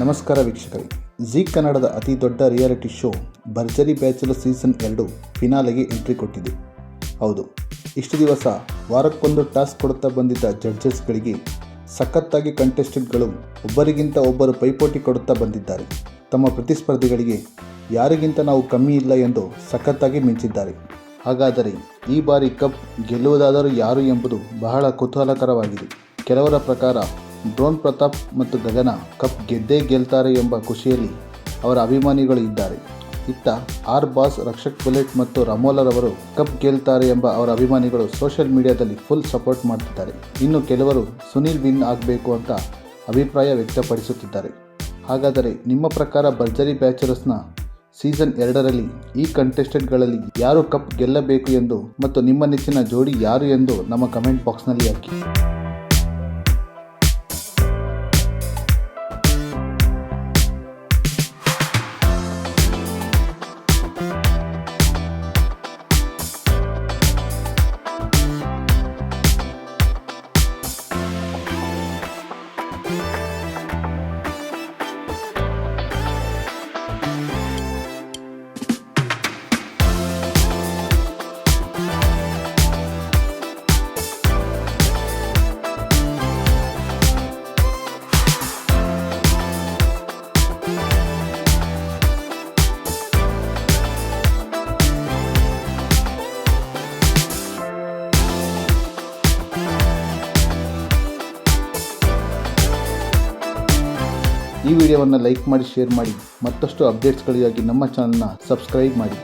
ನಮಸ್ಕಾರ ವೀಕ್ಷಕರಿ. ಜಿ ಕನ್ನಡದ ಅತಿ ದೊಡ್ಡ reality show Bharjari bachelor season ಎರಡು ಫಿನಾಲೆಗೆ ಎಂಟ್ರಿ ಕೊಟ್ಟಿದೆ. ಹೌದು, ಇಷ್ಟು ದಿವಸ ವಾರಕ್ಕೊಂದು ಟಾಸ್ಕ್ ಕೊಡುತ್ತಾ ಬಂದಿದ್ದ ಜಡ್ಜಸ್ಗಳಿಗೆ ಸಖತ್ತಾಗಿ ಕಂಟೆಸ್ಟೆಂಟ್ಗಳು ಒಬ್ಬರಿಗಿಂತ ಒಬ್ಬರು ಪೈಪೋಟಿ ಕೊಡುತ್ತಾ ಬಂದಿದ್ದಾರೆ. ತಮ್ಮ ಪ್ರತಿಸ್ಪರ್ಧಿಗಳಿಗೆ ಯಾರಿಗಿಂತ ನಾವು ಕಮ್ಮಿ ಇಲ್ಲ ಎಂದು ಸಖತ್ತಾಗಿ ಮಿಂಚಿದ್ದಾರೆ. ಹಾಗಾದರೆ ಈ ಬಾರಿ ಕಪ್ ಗೆಲ್ಲುವುದಾದರೂ ಯಾರು ಎಂಬುದು ಬಹಳ ಕುತೂಹಲಕರವಾಗಿದೆ. ಕೆಲವರ ಪ್ರಕಾರ ಡ್ರೋನ್ ಪ್ರತಾಪ್ ಮತ್ತು ಗಗನ ಕಪ್ ಗೆದ್ದೇ ಗೆಲ್ತಾರೆ ಎಂಬ ಖುಷಿಯಲ್ಲಿ ಅವರ ಅಭಿಮಾನಿಗಳು ಇದ್ದಾರೆ. ಇತ್ತ ಆರ್ ಬಾಸ್, ರಕ್ಷಕ್ ಬುಲೆಟ್ ಮತ್ತು ರಮೋಲರವರು ಕಪ್ ಗೆಲ್ತಾರೆ ಎಂಬ ಅವರ ಅಭಿಮಾನಿಗಳು ಸೋಷಿಯಲ್ ಮೀಡಿಯಾದಲ್ಲಿ ಫುಲ್ ಸಪೋರ್ಟ್ ಮಾಡ್ತಿದ್ದಾರೆ. ಇನ್ನು ಕೆಲವರು ಸುನೀಲ್ ವಿನ್ ಆಗಬೇಕು ಅಂತ ಅಭಿಪ್ರಾಯ ವ್ಯಕ್ತಪಡಿಸುತ್ತಿದ್ದಾರೆ. ಹಾಗಾದರೆ ನಿಮ್ಮ ಪ್ರಕಾರ ಭರ್ಜರಿ ಬ್ಯಾಚಲರ್ಸ್ನ ಸೀಸನ್ ಎರಡರಲ್ಲಿ ಈ ಕಂಟೆಸ್ಟೆಂಟ್ಗಳಲ್ಲಿ ಯಾರು ಕಪ್ ಗೆಲ್ಲಬೇಕು ಎಂದು ಮತ್ತು ನಿಮ್ಮ ನೆಚ್ಚಿನ ಜೋಡಿ ಯಾರು ಎಂದು ನಮ್ಮ ಕಮೆಂಟ್ ಬಾಕ್ಸ್ನಲ್ಲಿ ಹಾಕಿ. ಈ ವಿಡಿಯೋವನ್ನು ಲೈಕ್ ಮಾಡಿ ಶೇರ್ ಮಾಡಿ ಮತ್ತಷ್ಟು ಅಪ್ಡೇಟ್ಸ್ಗಳಿಗಾಗಿ ನಮ್ಮ ಚಾನಲ್ನ ಸಬ್ಸ್ಕ್ರೈಬ್ ಮಾಡಿ.